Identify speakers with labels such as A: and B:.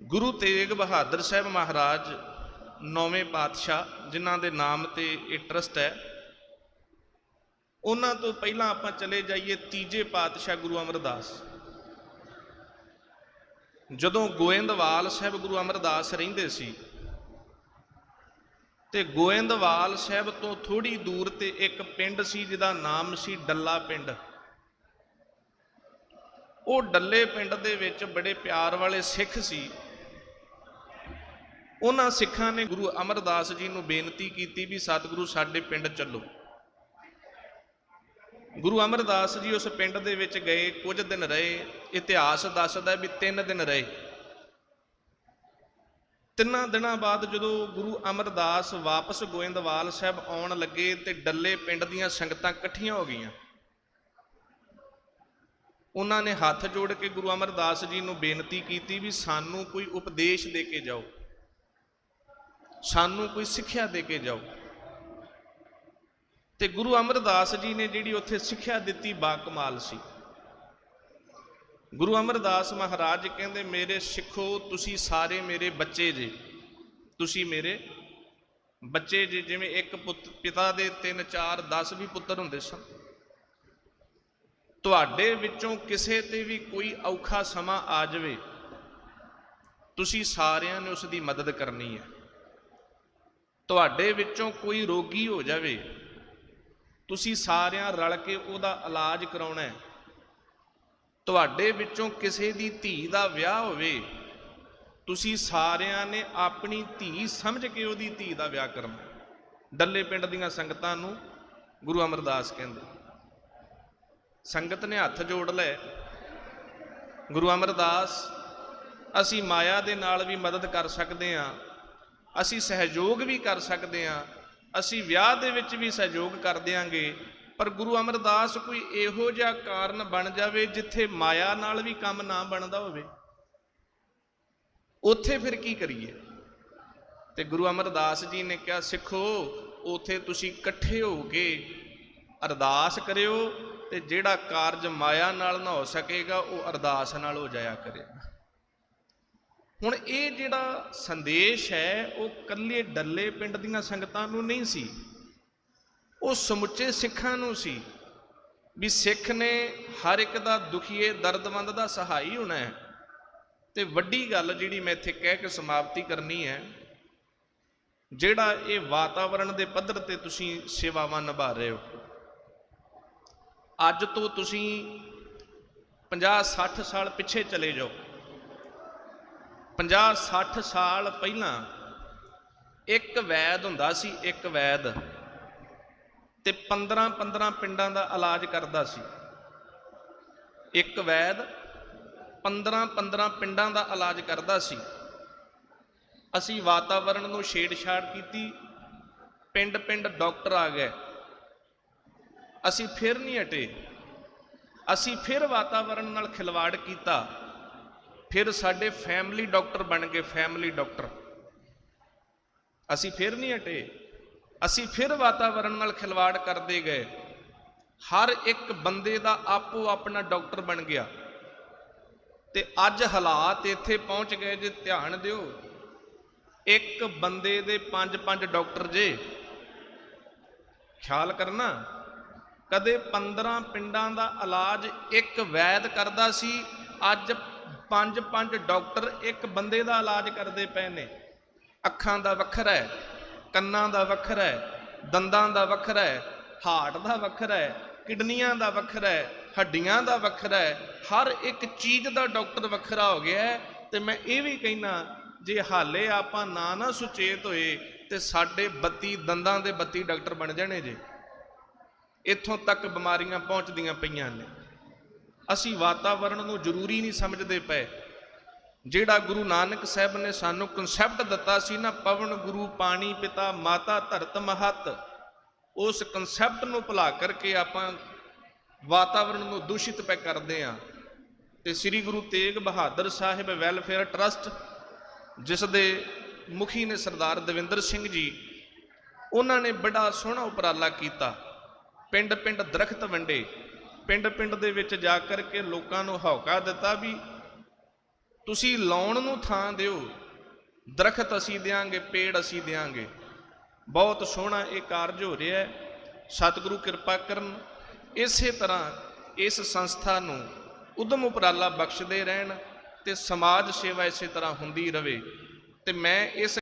A: ਗੁਰੂ ਤੇਗ ਬਹਾਦਰ ਸਾਹਿਬ ਮਹਾਰਾਜ ਨੌਵੇਂ ਪਾਤਸ਼ਾਹ, ਜਿਨ੍ਹਾਂ ਦੇ ਨਾਮ ਤੇ ਇਹ ਟਰਸਟ ਹੈ, ਉਹਨਾਂ ਤੋਂ ਪਹਿਲਾਂ ਆਪਾਂ ਚਲੇ ਜਾਈਏ ਤੀਜੇ ਪਾਤਸ਼ਾਹ ਗੁਰੂ ਅਮਰਦਾਸ। ਜਦੋਂ ਗੋਇੰਦਵਾਲ ਸਾਹਿਬ ਗੁਰੂ ਅਮਰਦਾਸ ਰਹਿੰਦੇ ਸੀ, ਤੇ ਗੋਇੰਦਵਾਲ ਸਾਹਿਬ ਤੋਂ ਥੋੜੀ ਦੂਰ ਤੇ ਇੱਕ ਪਿੰਡ ਸੀ, ਜਿਹਦਾ ਨਾਮ ਸੀ ਡੱਲਾ ਪਿੰਡ। ਉਹ ਡੱਲੇ ਪਿੰਡ ਦੇ ਵਿੱਚ ਬੜੇ ਪਿਆਰ ਵਾਲੇ ਸਿੱਖ ਸੀ। ਉਹਨਾਂ ਸਿੱਖਾਂ ਨੇ ਗੁਰੂ ਅਮਰਦਾਸ ਜੀ ਨੂੰ ਬੇਨਤੀ ਕੀਤੀ ਵੀ ਸਤਿਗੁਰੂ ਸਾਡੇ ਪਿੰਡ ਚੱਲੋ। ਗੁਰੂ ਅਮਰਦਾਸ ਜੀ ਉਸ ਪਿੰਡ ਦੇ ਵਿੱਚ ਗਏ, ਕੁਝ ਦਿਨ ਰਹੇ, ਇਤਿਹਾਸ ਦੱਸਦਾ ਵੀ 3 ਦਿਨ ਰਹੇ। ਤਿੰਨਾਂ ਦਿਨਾਂ ਬਾਅਦ ਜਦੋਂ ਗੁਰੂ ਅਮਰਦਾਸ ਵਾਪਸ ਗੋਇੰਦਵਾਲ ਸਾਹਿਬ ਆਉਣ ਲੱਗੇ ਤੇ ਡੱਲੇ ਪਿੰਡ ਦੀਆਂ ਸੰਗਤਾਂ ਇਕੱਠੀਆਂ ਹੋ ਗਈਆਂ। ਉਹਨਾਂ ਨੇ ਹੱਥ ਜੋੜ ਕੇ ਗੁਰੂ ਅਮਰਦਾਸ ਜੀ ਨੂੰ ਬੇਨਤੀ ਕੀਤੀ ਵੀ ਸਾਨੂੰ ਕੋਈ ਉਪਦੇਸ਼ ਦੇ ਕੇ ਜਾਓ। ਸਾਨੂੰ ਕੋਈ ਸਿੱਖਿਆ ਦੇ ਕੇ ਜਾਓ। ਤੇ ਗੁਰੂ ਅਮਰਦਾਸ ਜੀ ਨੇ ਜਿਹੜੀ ਉੱਥੇ ਸਿੱਖਿਆ ਦਿੱਤੀ ਬਾ ਕਮਾਲ ਸੀ। ਗੁਰੂ ਅਮਰਦਾਸ ਮਹਾਰਾਜ ਕਹਿੰਦੇ, ਮੇਰੇ ਸਿੱਖੋ, ਤੁਸੀਂ ਸਾਰੇ ਮੇਰੇ ਬੱਚੇ ਜੇ। ਤੁਸੀਂ ਮੇਰੇ ਬੱਚੇ ਜੇ। ਜਿਵੇਂ ਇੱਕ ਪੁੱਤ, ਪਿਤਾ ਦੇ 3 4 10 ਵੀ ਪੁੱਤਰ ਹੁੰਦੇ ਸਨ। ਤੁਹਾਡੇ ਵਿੱਚੋਂ ਕਿਸੇ ਤੇ ਵੀ ਕੋਈ ਔਖਾ ਸਮਾਂ ਆ ਜਾਵੇ, ਤੁਸੀਂ ਸਾਰਿਆਂ ਨੇ ਉਸ ਦੀ ਮਦਦ ਕਰਨੀ ਹੈ। ਤੁਹਾਡੇ ਵਿੱਚੋਂ ਕੋਈ ਰੋਗੀ ਹੋ ਜਾਵੇ, ਤੁਸੀਂ ਸਾਰਿਆਂ ਰਲ ਕੇ ਉਹਦਾ ਇਲਾਜ ਕਰਾਉਣਾ ਹੈ। ਤੁਹਾਡੇ ਵਿੱਚੋਂ ਕਿਸੇ ਦੀ ਧੀ ਦਾ ਵਿਆਹ ਹੋਵੇ, ਤੁਸੀਂ ਸਾਰਿਆਂ ਨੇ ਆਪਣੀ ਧੀ ਸਮਝ ਕੇ ਉਹਦੀ ਧੀ ਦਾ ਵਿਆਹ ਕਰਨਾ ਡੱਲੇ ਪਿੰਡ ਦੀਆਂ ਸੰਗਤਾਂ ਨੂੰ ਗੁਰੂ ਅਮਰਦਾਸ ਕਹਿੰਦੇ, ਸੰਗਤ ਨੇ ਹੱਥ ਜੋੜ ਲਏ, ਗੁਰੂ ਅਮਰਦਾਸ, ਅਸੀਂ ਮਾਇਆ ਦੇ ਨਾਲ ਵੀ ਮਦਦ ਕਰ ਸਕਦੇ ਹਾਂ। ਅਸੀਂ ਸਹਿਯੋਗ ਵੀ ਕਰ ਸਕਦੇ ਹਾਂ, ਅਸੀਂ ਵਿਆਹ ਦੇ ਵਿੱਚ ਵੀ ਸਹਿਯੋਗ ਕਰ ਦਿਆਂਗੇ, ਪਰ ਗੁਰੂ ਅਮਰਦਾਸ ਕੋਈ ਇਹੋ ਜਿਹਾ ਕਾਰਨ ਬਣ ਜਾਵੇ ਜਿੱਥੇ ਮਾਇਆ ਨਾਲ ਵੀ ਕੰਮ ਨਾ ਬਣਦਾ ਹੋਵੇ? ਉੱਥੇ ਫਿਰ ਕੀ ਕਰੀਏ? ਤੇ ਗੁਰੂ ਅਮਰਦਾਸ ਜੀ ਨੇ ਕਿਹਾ, ਸਿੱਖੋ, ਉਥੇ ਤੁਸੀਂ ਇਕੱਠੇ ਹੋ ਕੇ ਅਰਦਾਸ ਕਰਿਓ ਤੇ ਜਿਹੜਾ ਕਾਰਜ ਮਾਇਆ ਨਾਲ ਨਾ ਹੋ ਸਕੇਗਾ, ਉਹ ਅਰਦਾਸ ਨਾਲ ਹੋ ਜਾਇਆ ਕਰੇਗਾ। ਹੁਣ ਇਹ ਜਿਹੜਾ ਸੰਦੇਸ਼ ਹੈ, ਉਹ ਕੱਲੇ ਡੱਲੇ ਪਿੰਡ ਦੀਆਂ ਸੰਗਤਾਂ ਨੂੰ ਨਹੀਂ ਸੀ। ਉਹ ਸਮੁੱਚੇ ਸਿੱਖਾਂ ਨੂੰ ਸੀ ਵੀ ਸਿੱਖ ਨੇ ਹਰ ਇੱਕ ਦਾ ਦੁਖੀਏ ਦਰਦਮੰਦ ਦਾ ਸਹਾਈ ਹੋਣਾ ਹੈ। ਤੇ ਵੱਡੀ ਗੱਲ ਜਿਹੜੀ ਮੈਂ ਇੱਥੇ ਕਹਿ ਕੇ ਸਮਾਪਤੀ ਕਰਨੀ ਹੈ, ਜਿਹੜਾ ਇਹ ਵਾਤਾਵਰਣ ਦੇ ਪੱਧਰ ਤੇ ਤੁਸੀਂ ਸੇਵਾਵਾਂ ਨਿਭਾ ਰਹੇ ਹੋ। ਅੱਜ ਤੋਂ ਤੁਸੀਂ 50 60 ਸਾਲ ਪਿੱਛੇ ਚਲੇ ਜਾਓ। 50 60 ਸਾਲ ਪਹਿਲਾਂ ਇੱਕ ਵੈਦ ਹੁੰਦਾ ਸੀ, ਇੱਕ ਵੈਦ। ਤੇ 15 15 ਪਿੰਡਾਂ ਦਾ ਇਲਾਜ ਕਰਦਾ ਸੀ। ਇੱਕ ਵੈਦ 15 15 ਪਿੰਡਾਂ ਦਾ ਇਲਾਜ ਕਰਦਾ ਸੀ। ਅਸੀਂ ਵਾਤਾਵਰਣ ਨੂੰ ਛੇੜਛਾੜ ਕੀਤੀ। ਪਿੰਡ ਪਿੰਡ ਡਾਕਟਰ ਆ ਗਏ। ਅਸੀਂ ਫਿਰ ਨਹੀਂ ਹਟੇ। ਅਸੀਂ ਫਿਰ ਵਾਤਾਵਰਣ ਨਾਲ ਖਿਲਵਾੜ ਕੀਤਾ। ਫਿਰ ਸਾਡੇ ਫੈਮਿਲੀ ਡਾਕਟਰ ਬਣ ਗਏ ਫੈਮਿਲੀ ਡਾਕਟਰ ਅਸੀਂ ਫਿਰ ਨਹੀਂ ਹਟੇ। ਅਸੀਂ ਫਿਰ ਵਾਤਾਵਰਣ ਨਾਲ ਖਿਲਵਾੜ ਕਰਦੇ ਗਏ। ਹਰ ਇੱਕ ਬੰਦੇ ਦਾ ਆਪੋ ਆਪਣਾ ਡਾਕਟਰ ਬਣ ਗਿਆ। ਤੇ ਅੱਜ ਹਾਲਾਤ ਇੱਥੇ ਪਹੁੰਚ ਗਏ, ਜੇ ਧਿਆਨ ਦਿਓ। ਇੱਕ ਬੰਦੇ ਦੇ ਪੰਜ ਪੰਜ ਡਾਕਟਰ ਜੇ। ਖਿਆਲ ਕਰਨਾ, ਕਦੇ 15 ਪਿੰਡਾਂ ਦਾ ਇਲਾਜ ਇੱਕ ਵੈਦ ਕਰਦਾ ਸੀ, ਅੱਜ ਪੰਜ ਪੰਜ ਡਾਕਟਰ ਇੱਕ ਬੰਦੇ ਦਾ ਇਲਾਜ ਕਰਦੇ ਪਏ ਨੇ। ਅੱਖਾਂ ਦਾ ਵੱਖਰਾ ਹੈ, ਕੰਨਾਂ ਦਾ ਵੱਖਰਾ ਹੈ, ਦੰਦਾਂ ਦਾ ਵੱਖਰਾ ਹੈ, ਹਾਰਟ ਦਾ ਵੱਖਰਾ ਹੈ, ਕਿਡਨੀਆਂ ਦਾ ਵੱਖਰਾ ਹੈ, ਹੱਡੀਆਂ ਦਾ ਵੱਖਰਾ ਹੈ, ਹਰ ਇੱਕ ਚੀਜ਼ ਦਾ ਡਾਕਟਰ ਵੱਖਰਾ ਹੋ ਗਿਆ ਹੈ। ਤੇ ਮੈਂ ਇਹ ਵੀ ਕਹਿਣਾ ਜੇ ਹਾਲੇ ਆਪਾਂ ਨਾ ਨਾ ਸੁਚੇਤ ਹੋਏ, ਤੇ ਸਾਡੇ 32 ਦੰਦਾਂ ਦੇ 32 ਡਾਕਟਰ ਬਣ ਜਾਣੇ ਜੇ। ਇੱਥੋਂ ਤੱਕ ਬਿਮਾਰੀਆਂ ਪਹੁੰਚਦੀਆਂ ਪਈਆਂ ਨੇ। ਅਸੀਂ ਵਾਤਾਵਰਣ ਨੂੰ ਜ਼ਰੂਰੀ ਨਹੀਂ ਸਮਝਦੇ ਪਏ। ਜਿਹੜਾ ਗੁਰੂ ਨਾਨਕ ਸਾਹਿਬ ਨੇ ਸਾਨੂੰ ਕਨਸੈਪਟ ਦਿੱਤਾ ਸੀ ਨਾ, ਪਵਨ ਗੁਰੂ, ਪਾਣੀ ਪਿਤਾ, ਮਾਤਾ ਧਰਤ ਮਹਤ, ਉਸ ਕਨਸੈਪਟ ਨੂੰ ਭੁਲਾ ਕਰਕੇ ਆਪਾਂ ਵਾਤਾਵਰਣ ਨੂੰ ਦੂਸ਼ਿਤ ਪੈ ਕਰਦੇ ਆ ਤੇ ਸ੍ਰੀ ਗੁਰੂ ਤੇਗ ਬਹਾਦਰ ਸਾਹਿਬ ਵੈਲਫੇਅਰ ਟਰਸਟ, ਜਿਸ ਦੇ ਮੁਖੀ ਨੇ ਸਰਦਾਰ ਦਵਿੰਦਰ ਸਿੰਘ ਜੀ, ਉਹਨਾਂ ਨੇ ਬੜਾ ਸੋਹਣਾ ਉਪਰਾਲਾ ਕੀਤਾ। ਪਿੰਡ ਪਿੰਡ ਦਰਖਤ ਵੰਡੇ। ਪਿੰਡ ਪਿੰਡ ਦੇ ਵਿੱਚ ਜਾ ਕਰਕੇ ਲੋਕਾਂ ਨੂੰ ਹੌਕਾ ਦਿੱਤਾ ਵੀ ਤੁਸੀਂ ਲਾਉਣ ਨੂੰ ਥਾਂ ਦਿਓ। ਦਰਖਤ ਅਸੀਂ ਦਿਆਂਗੇ, ਪੇੜ ਅਸੀਂ ਦਿਆਂਗੇ। ਬਹੁਤ ਸੋਹਣਾ ਇਹ ਕਾਰਜ ਹੋ ਰਿਹਾ ਹੈ। ਸਤਿਗੁਰੂ ਕਿਰਪਾ ਕਰਨ, ਇਸੇ ਤਰ੍ਹਾਂ ਇਸ ਸੰਸਥਾ ਨੂੰ ਉਦਮ ਉਪਰਾਲਾ ਬਖਸ਼ਦੇ ਰਹਿਣ ਤੇ ਸਮਾਜ ਸੇਵਾ ਇਸੇ ਤਰ੍ਹਾਂ ਹੁੰਦੀ ਰਹੇ ਤੇ ਮੈਂ ਇਸ